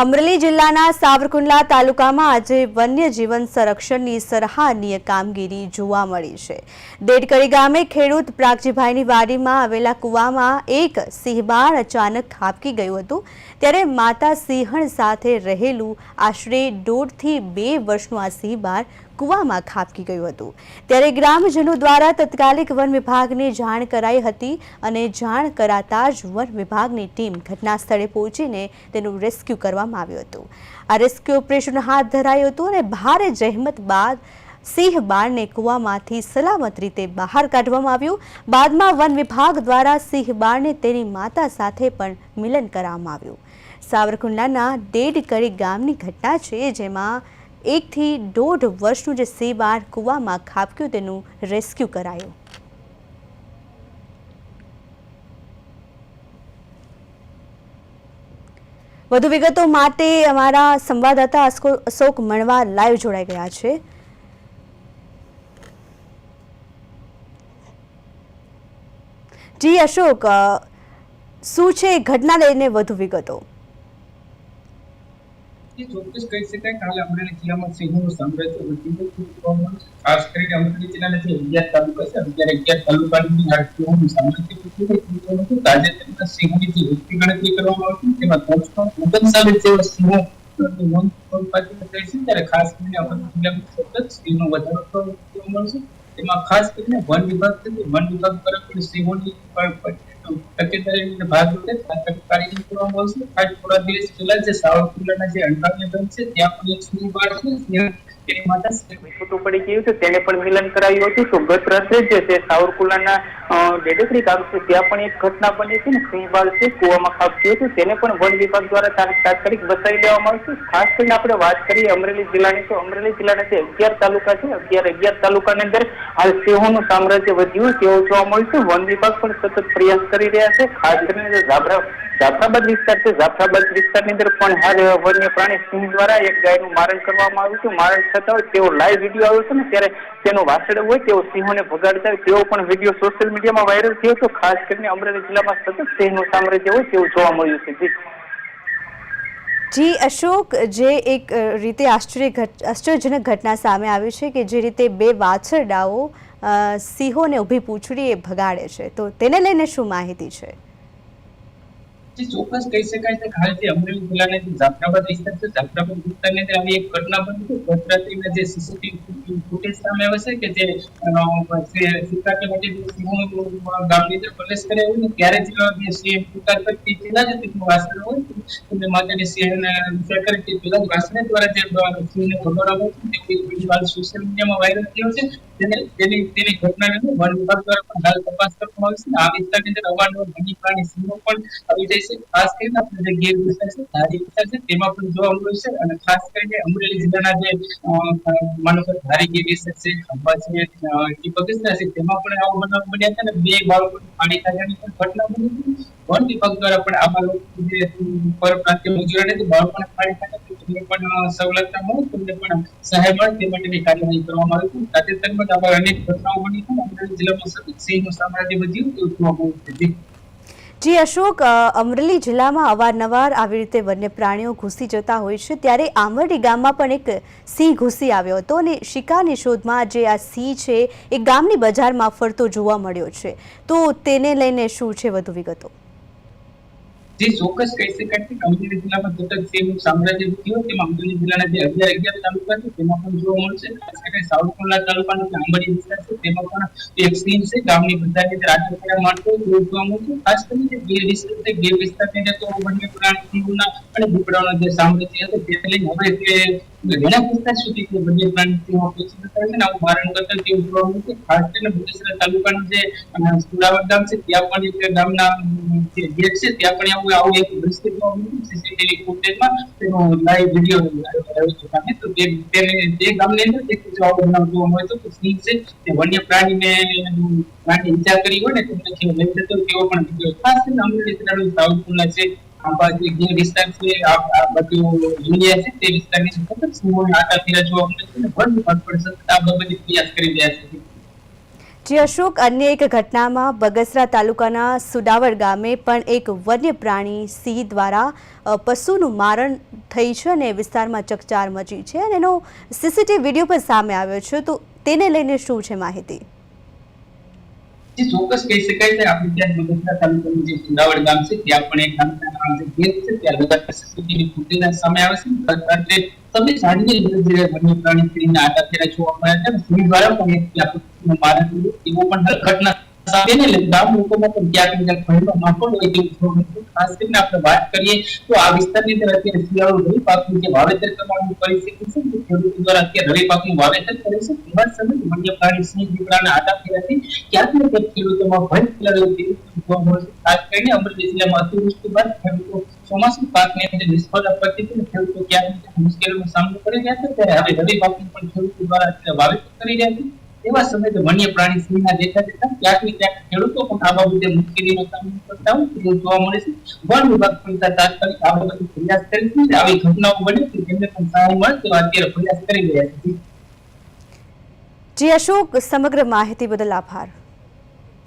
અમરેલી જિલ્લાના સાવરકુંડલા તાલુકામાં આજે વન્યજીવન સંરક્ષણની સરાહનીય કામગીરી જોવા મળી છે. દેડકરી ગામે ખેડૂત પ્રાગજીભાઈની વાડીમાં આવેલા કૂવામાં એક સિંહબાળ અચાનક ખાબકી ગયું હતું. ત્યારે માતા સિંહણ સાથે રહેલું આશરે દોઢથી બે વર્ષનું આ સિંહબાળ કૂવામાં ખાબકી ગયું હતું. ત્યારે ગ્રામજનો દ્વારા તત્કાલિક વન વિભાગને જાણ કરાઈ હતી અને જાણ કરાતા જ વન વિભાગની ટીમ ઘટના સ્થળે પહોંચીને તેનું રેસ્ક્યુ કરવામાં આવ્યું હતું. આ રેસ્ક્યુ ઓપરેશન હાથ ધરાયું હતું અને ભારે જહેમત બાદ સિંહ બાળને કૂવામાંથી સલામત રીતે બહાર કાઢવામાં આવ્યું. બાદમાં વન વિભાગ દ્વારા સિંહ બાળને તેની માતા સાથે પણ મિલન કરાવવામાં આવ્યું. સાવરકુંડલાના ડેડકરી ગામની ઘટના છે જેમાં એકથી દોઢ વર્ષનું જે સેવાર કૂવામાં ખાબક્યું તેનું રેસ્ક્યુ કરાયું. વધુ વિગતો માટે અમારા સંવાદદાતા અશોક મણવા લાઈવ જોડાઈ ગયા છે. જી અશોક શું છે ઘટના લઈને વધુ વિગતો? એ ચોક્કસ કહી શકાય કાલે અમરેલી જિલ્લામાં સિંહોનું સામ્રાજ્ય વધી ગયું છે જોવા મળે છે. ખાસ કરીને અમરેલી જિલ્લાના જે અગિયાર તાલુકા છે અત્યારે અગિયાર તાલુકાની આ સિંહોનું સામ્રાજ્ય વધી ગયું છે. જોવા મળે તાજેતરમાં સિંહોની જે વસ્તી ગણતરી કરવામાં આવતી તેમાં ત્રણસો ઓગણચાલીસ જેવા સિંહો ત્યારે ખાસ કરીને અમરેલી જિલ્લામાં સતત સિંહનો વધારો જોવા મળે તેમાં ખાસ કરીને વન વિભાગ વન વિભાગ પણ સિંહોની તકેદારીનો ભાગ રૂપે કાર્યવાહી કરવામાં આવશે આજ થોડા છે ત્યાં પણ એક બાળ છે તેની આપણે વાત કરીએ અમરેલી જિલ્લાની, તો અમરેલી જિલ્લાના જે અગિયાર તાલુકા છે, અગિયાર અગિયાર તાલુકાની અંદર હાલ સિંહોનું સામ્રાજ્ય વધ્યું તેવું જોવા મળ્યું છે. વન વિભાગ પણ સતત પ્રયાસ કરી રહ્યા છે. ખાસ કરીને જે જાફરાબાદ વિસ્તાર છે જાફરાબાદ વિસ્તારની અંદર પણ હાલ વન્ય પ્રાણી સિંહ દ્વારા એક ગાયનું મારણ કરવામાં આવ્યું છે. મારણ થતા હોય, તેઓ લાઈવ વીડિયો આવ્યો છે ને, ત્યારે તેનો વાસળ હોય, તેઓ સિંહોને ભગાડતા હોય તેવો પણ વીડિયો સોશિયલ મીડિયામાં વાયરલ થયો હતો, ખાસ કરીને અમરેલી જિલ્લામાં સતત સિંહનું સામ્રાજ્ય હોય, તેવું જોવા મળ્યું છે. જી. જી, અશોક, જે એક રીતે આશ્ચર્ય આશ્ચર્યજનક ઘટના સામે આવી છે કે જે રીતે બે વાછરડાઓ સિંહોને ઊભી પૂંછડીએ ભગાડે છે. તો તેને લઈને શું માહિતી છે? જે ચોક્કસ કહી શકાય છે હાલ જે અમરેલી જિલ્લાના જે જાફરાબાદ વિસ્તાર છે, જાફરાબાદ વિસ્તારની અંદર આવી એક ઘટના બની છે. ગતરાત્રિના જે સીસીટીવી ફૂટેજ સામે આવે છે કે જે શિકાર માટે જે સિંહો ગામની અંદર પ્રવેશ કરે હોય ને ત્યારે જ સિંહ શિકાર કરતી પહેલા જ તેનું વાસણ હોય તેમને માતાની સિંહને વિચાર કરે તે પેલા જ વાસણ દ્વારા જે સિંહને ભગાડવામાં આવે છે. તે હાલ સોશિયલ મીડિયામાં વાયરલ થયો છે. તેને, તેની તેની ઘટનાને વન વિભાગ દ્વારા હાલ તપાસ કરવામાં આવે છે. આ વિસ્તારની અંદર અવારનવાર વન્ય પ્રાણી સિંહો પણ આવી જાય છે. ખાસ કરીને આપણે જે ગીર વિસ્તાર છે તેમાં પણ જોવા મળ્યું છે અને ખાસ કરીને અમરેલી જિલ્લાના જે માનો કે ધારી ગીર વિસ્તાર છે, ખંભા છે બગસરા છે, તેમાં પણ આવો બનાવ બન્યા હતા અને બે બાળકો પાણી કાઢવાની પણ ઘટના બની હતી. વન વિભાગ દ્વારા પણ આ જે પરપ્રાંતીય મજૂરોને જે બાળકોને પાણી કાઢવા પણ સવલતના મળે, તેમને પણ સહાય મળે, તે માટેની કાર્યવાહી કરવામાં આવી હતી. તાજેતરમાં આવા અનેક ઘટનાઓ બની હતી. અમરેલી જિલ્લામાં સતત સિંહનું સામ્રાજ્ય વધ્યું તેવું જોવા મળ્યું છે. જી. અશોક અમરેલી જિલ્લામાં અવારનવાર આવી રીતે વન્ય પ્રાણીઓ ઘૂસી જતા હોય છે ત્યારે આંબરડી ગામમાં પણ એક સિંહ ઘૂસી આવ્યો હતો અને શિકારની શોધમાં જે આ સિંહ છે એ ગામની બજારમાં ફરતો જોવા મળ્યો છે તો તેને લઈને શું છે વધુ વિગતો જે ચોક્કસ કહી શકાય કે અમરેલી જિલ્લામાં સતત સિંહનું સામ્રાજ્ય થયો તેમાં અમરેલી જિલ્લાના જે અગિયાર અગિયાર તાલુકા છે તેમાં પણ જોવા મળશે. ખાસ કરીને સાવરકુંડલા તાલુકાનો જે આંબડી વિસ્તાર છે તેમાં પણ એક સિંહ છે. ગામની બધાની અંદર આટલા માણસો જોવા મળશે ખાસ કરીને જે ગીર વિસ્તાર છે ગીર વિસ્તારની અંદર તો વન્ય પ્રાણી સિંહોના અને દીપડાઓના જે સામ્રાજ્ય હતો તે લઈને હવે તે ઘણા વિસ્તાર સુધી તે વન્ય પ્રાણી સિંહો પહોંચી જતા છે અને આવું મારણ કરતા તેવું જોવા મળશે ખાસ કરીને બગસરા તાલુકાનું જે અ, ગામ છે ત્યાં પણ એક ગામના જે ગેટ છે પ્રાણી ઈજા કરી હોય ને તો પછી તેવો પણ ખાસ કરીને અમરેલી જિલ્લાનું આંબા જે વિસ્તાર છે, આ બધું યુનિયા છે, તે વિસ્તારની અંદર સિંહોના આટા ફેરા છે અને વન સતત આ બધી પ્રયાસ કરી રહ્યા છે. જે અશોક, અન્ય એક ઘટનામાં બગસરા તાલુકાના સુડાવર ગામે પણ એક વન્ય પ્રાણી સિંહ દ્વારા પશુનું મારણ થઈ છે અને વિસ્તારમાં ચકચાર મચી છે અને એનો સીસીટીવી વીડિયો પણ સામે આવ્યો છે. તો તેને લઈને શું છે માહિતી? ચોક્કસ કહી શકાય છે. આપણે ત્યાં બગસરા તાલુકાનું જે સુડાવર ગામ છે, ત્યાં પણ એક નાના છે. ત્યાં સીસીટીવી ફૂટેજ સામે આવે છે. જાણીએ ધીરે ધીરે વન્ય પ્રાણી સ્ત્રીના આટા ફેરા જોવા મળ્યા છે સિંહ દ્વારા પણ એક વ્યાપકનું મારણ થયું એવો પણ ઘટના કરીને વાત કરીએ તો આ વિસ્તારની અંદર અત્યારે શિયાળુ જે વાવેતર કરવાનું પરિસ્થિતિ છે ખેડૂતો કરે છે. તેવા જ સમયે વન્ય આટા ફેરાથી ક્યાંક ને ક્યાંક ખેડૂતોમાં ભય કરીને જિલ્લામાં અતિવૃષ્ટિ બાદ ખેડૂતો ચોમાસું પાકની અંદર નિષ્ફળ પડતી હતી ખેડૂતો ક્યાંક મુશ્કેલીનો સામનો કરી રહ્યા છે. ત્યારે હવે રવિ પાકનું પણ ખેડૂતો દ્વારા અત્યારે વાવેતર કરી રહ્યા છે. એવા સમયે વન્ય પ્રાણી સિંહના દેખા દેતા ક્યાંક ક્યાંક ખેડૂતો પણ આ બાબતે મુશ્કેલીનો સામનો કરતા હોય જોવા મળે છે. વન વિભાગ પણ તાત્કાલિક આ બાબતે પ્રયાસ કરી છે. આવી ઘટનાઓ બને છે. તેમને પણ સહાય મળે તેવા અત્યારે પ્રયાસ કરી રહ્યા છે. જી અશોક, સમગ્ર માહિતી બદલ આભાર.